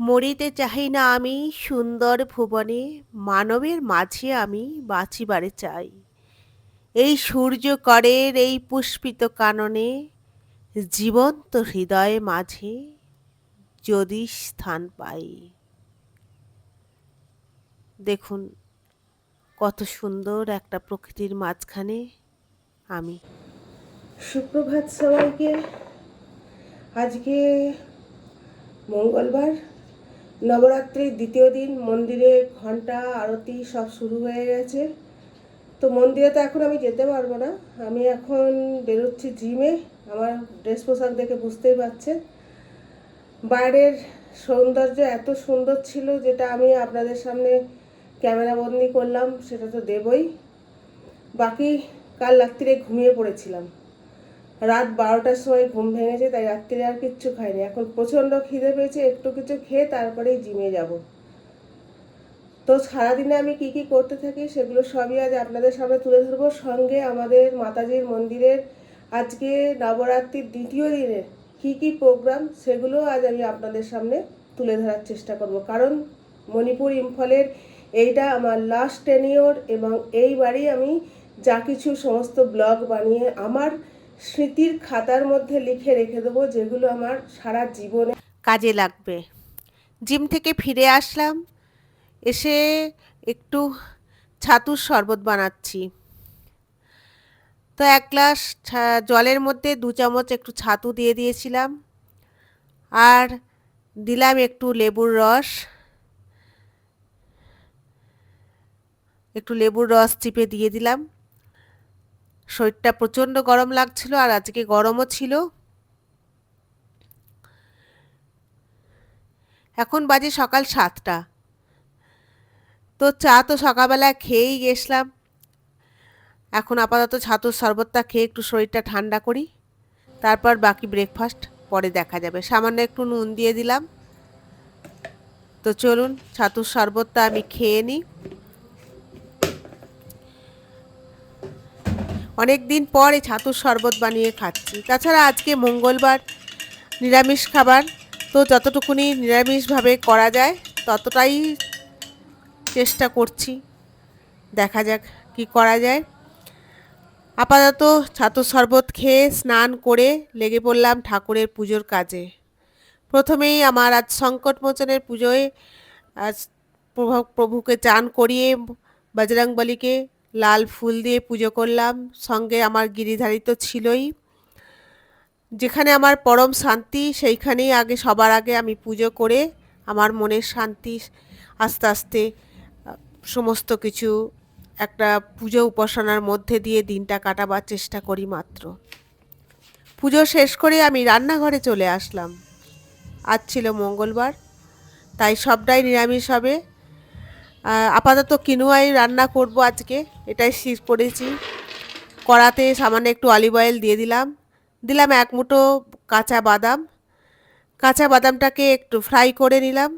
মরিতে চাহি না আমি, সুন্দর ভুবনে মানবের মাঝে আমি বাঁচিবারে চাই। এই সূর্য করের এই পুষ্পিত কাননে, জীবন্ত হৃদয়ে মাঝে যদি স্থান পাই। দেখুন, কত সুন্দর একটা প্রকৃতির মাঝখানে আমি। সুপ্রভাত সবাইকে, আজকে মঙ্গলবার নবরাত্রির দ্বিতীয় দিন, মন্দিরে ঘণ্টা আরতি সব শুরু হয়ে গেছে। তো মন্দিরে তো এখন আমি যেতে পারব না। আমি এখন বেরোচ্ছি জিমে। আমার ড্রেস পোশাক দেখে বুঝতেই পারছেন। বাইরের সৌন্দর্য এত সুন্দর ছিল যেটা আমি আপনাদের সামনে ক্যামেরাবন্দি করলাম, সেটা তো দেবই। বাকি কাল রাত্রিরে ঘুমিয়ে পড়েছিলাম। রাত বারোটার সময় ঘুম ভেঙেছে, তাই রাত্রিরে আর কিচ্ছু খাইনি। এখন প্রচণ্ড খিদে পেয়েছে, একটু কিছু খেয়ে তারপরেই জিমে যাব। তো সারাদিনে আমি কি কি করতে থাকি সেগুলো সবই আজ আপনাদের সামনে তুলে ধরবো। সঙ্গে আমাদের মাতাজির মন্দিরের আজকে নবরাত্রির দ্বিতীয় দিনের কি কি প্রোগ্রাম সেগুলো আজ আমি আপনাদের সামনে তুলে ধরার চেষ্টা করব। কারণ মণিপুর ইম্ফলের এইটা আমার লাস্ট টেনিওর এবং এইবারই আমি যা কিছু সমস্ত ব্লগ বানিয়ে আমার স্মৃতির খাতার মধ্যে লিখে রেখে দেবো যেগুলো আমার সারা জীবনে কাজে লাগবে। জিম থেকে ফিরে আসলাম, এসে একটু ছাতুর শরবত বানাচ্ছি। তো এক গ্লাস জলের মধ্যে দু চামচ একটু ছাতু দিয়ে দিয়েছিলাম, আর দিলাম একটু লেবুর রস। একটু লেবুর রস চিপে দিয়ে দিলাম। শরীরটা প্রচণ্ড গরম লাগছিল আর আজকে গরমও ছিল। এখন বাজে সকাল সাতটা। তো চা তো সকালবেলা খেয়েই গেছিলাম। এখন আপাতত ছাতুর শরবতটা খেয়ে একটু শরীরটা ঠান্ডা করি। তারপর বাকি ব্রেকফাস্ট পরে দেখা যাবে। সামান্য একটু নুন দিয়ে দিলাম। তো চলুন, ছাতুর শরবতটা আমি খেয়ে নিই। অনেক দিন পর এই ছাতুর শরবত বানিয়ে খাচ্ছি। তাছাড়া আজকে মঙ্গলবার নিরামিষ খাবার। তো যতটুকুনি নিরামিষভাবে করা যায়, ততটাই চেষ্টা করছি। দেখা যাক কি করা যায়। আপাতত ছাতুর শরবত খেয়ে স্নান করে লেগে পড়লাম ঠাকুরের পুজোর কাজে। প্রথমেই আমার আজ সংকটমোচনের পুজোয় আজ প্রভু প্রভুকে চান করিয়ে বজরংবলীকে লাল ফুল দিয়ে পুজো করলাম। সঙ্গে আমার গিরিধারী তো ছিলই। যেখানে আমার পরম শান্তি, সেইখানেই আগে সবার আগে আমি পুজো করে আমার মনের শান্তি, আস্তে আস্তে সমস্ত কিছু একটা পুজো উপাসনার মধ্যে দিয়ে দিনটা কাটাবার চেষ্টা করি মাত্র। পুজো শেষ করে আমি রান্নাঘরে চলে আসলাম। আজ ছিল মঙ্গলবার, তাই সবটাই নিরামিষ হবে। আপাতত কিনুয়াই রান্না করব আজকে। এটাই স্থির করেছি কড়াতে সামান্য একটু অলিভ অয়েল দিয়ে দিলাম। দিলাম এক মুঠো কাঁচা বাদাম। কাঁচা বাদামটাকে একটু ফ্রাই করে নিলাম।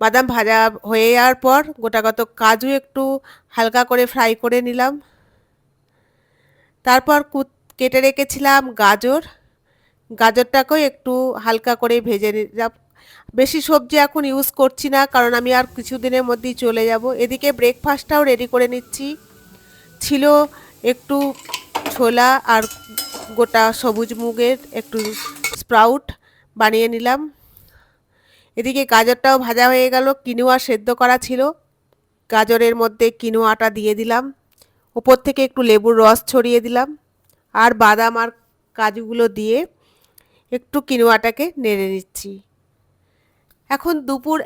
বাদাম ভাজা হয়ে যাওয়ার পর গোটাগত কাজু একটু হালকা করে ফ্রাই করে নিলাম। তারপর কেটে রেখেছিলাম গাজর। গাজরটাকেও একটু হালকা করে ভেজে নিলাম বেশি সবজি এখন ইউজ করছি না, কারণ আমি আর কিছুদিনের মধ্যেই চলে যাব। এদিকে ব্রেকফাস্টটাও রেডি করে নিচ্ছি। ছিল একটু ছোলা আর গোটা সবুজ মুগের একটু স্প্রাউট বানিয়ে নিলাম। এদিকে গাজরটাও ভাজা হয়ে গেল, কিনোয়া সেদ্ধ করা ছিল। গাজরের মধ্যে কিনোয়াটা দিয়ে দিলাম। উপর থেকে একটু লেবুর রস ছড়িয়ে দিলাম। আর বাদাম আর কাজুগুলো দিয়ে একটু কিনোয়াটাকে নেড়ে নিচ্ছি। এখন দুপুর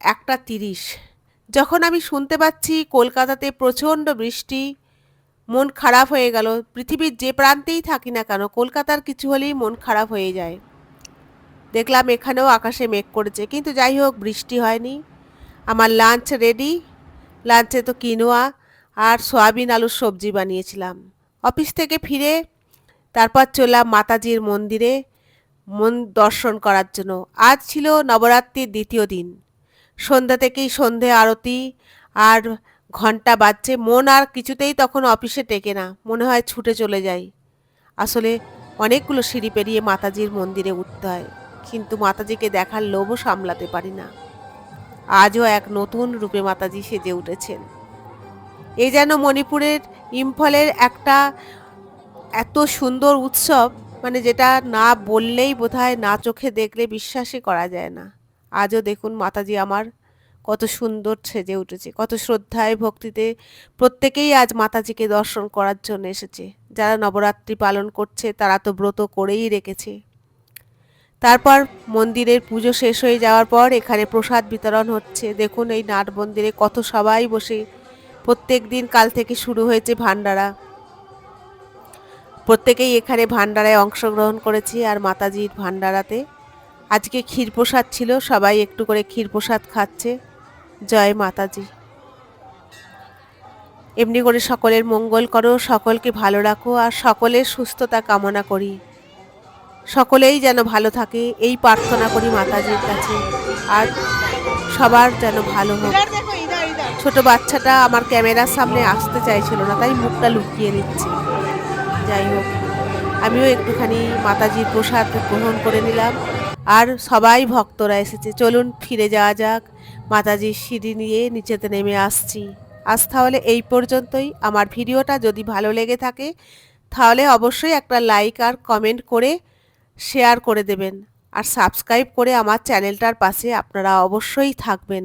একটা তিরিশ। যখন আমি শুনতে পাচ্ছি কলকাতাতে প্রচণ্ড বৃষ্টি, মন খারাপ হয়ে গেল, পৃথিবীর যে প্রান্তেই থাকি না কেন, কলকাতার কিছু হলেই মন খারাপ হয়ে যায়। দেখলাম এখানেও আকাশে মেঘ করেছে, কিন্তু যাই হোক, বৃষ্টি হয়নি। আমার লাঞ্চ রেডি লাঞ্চে তো কিনোয়া আর সয়াবিন আলুর সবজি বানিয়েছিলাম। অফিস থেকে ফিরে, তারপর চললাম মাতাজির মন্দিরে মন দর্শন করার জন্য। আজ ছিল নবরাত্রির দ্বিতীয় দিন। সন্ধ্যা থেকেই সন্ধে আরতি আর ঘণ্টা বাজছে। মন আর কিছুতেই তখন অফিসে টেকে না। মনে হয় ছুটে চলে যাই। আসলে অনেকগুলো সিঁড়ি পেরিয়ে মাতাজির মন্দিরে উঠতে হয়। কিন্তু মাতাজিকে দেখার লোভও সামলাতে পারি না। আজও এক নতুন রূপে মাতাজি সেজে উঠেছেন। এই যেন মণিপুরের ইম্ফলের একটা এত সুন্দর উৎসব মানে যেটা না বললেই বোধহয় না চোখে দেখলে বিশ্বাসই করা যায় না। আজও দেখুন মাতাজি আমার কত সুন্দর সেজে উঠেছে, কত শ্রদ্ধায় ভক্তিতে প্রত্যেকেই আজ মাতাজিকে দর্শন করার জন্য এসেছে। যারা নবরাত্রি পালন করছে তারা তো ব্রত করেই রেখেছে। তারপর মন্দিরের পুজো শেষ হয়ে যাওয়ার পর এখানে প্রসাদ বিতরণ হচ্ছে। দেখুন এই নাট মন্দিরে কত সবাই বসে। প্রত্যেক দিন কাল থেকে শুরু হয়েছে ভান্ডারা প্রত্যেকেই এখানে ভান্ডারায় অংশগ্রহণ করেছি আর মাতাজির ভান্ডারাতে আজকে ক্ষীর প্রসাদ ছিল, সবাই একটু করে ক্ষীর প্রসাদ খাচ্ছে। জয় মাতাজি। এমনি করে সকলের মঙ্গল করো, সকলকে ভালো রাখো আর সকলের সুস্থতা কামনা করি। সকলেই যেন ভালো থাকে, এই প্রার্থনা করি মাতাজির কাছে। আর সবার যেন ভালো হোক। ছোট বাচ্চাটা আমার ক্যামেরার সামনে আসতে চাইছিল না, তাই মুখটা লুকিয়ে নিচ্ছে। যাই হোক, আমিও একটুখানি মাতাজির প্রসাদ গ্রহণ করে নিলাম। আর সবাই ভক্তরা এসেছে, চলুন ফিরে যাওয়া যাক। মাতাজির সিঁড়ি নিয়ে নিচেতে নেমে আসছি। আজ তাহলে এই পর্যন্তই। আমার ভিডিওটা যদি ভালো লেগে থাকে, তাহলে অবশ্যই একটা লাইক আর কমেন্ট করে শেয়ার করে দেবেন। আর সাবস্ক্রাইব করে আমার চ্যানেলটার পাশে আপনারা অবশ্যই থাকবেন।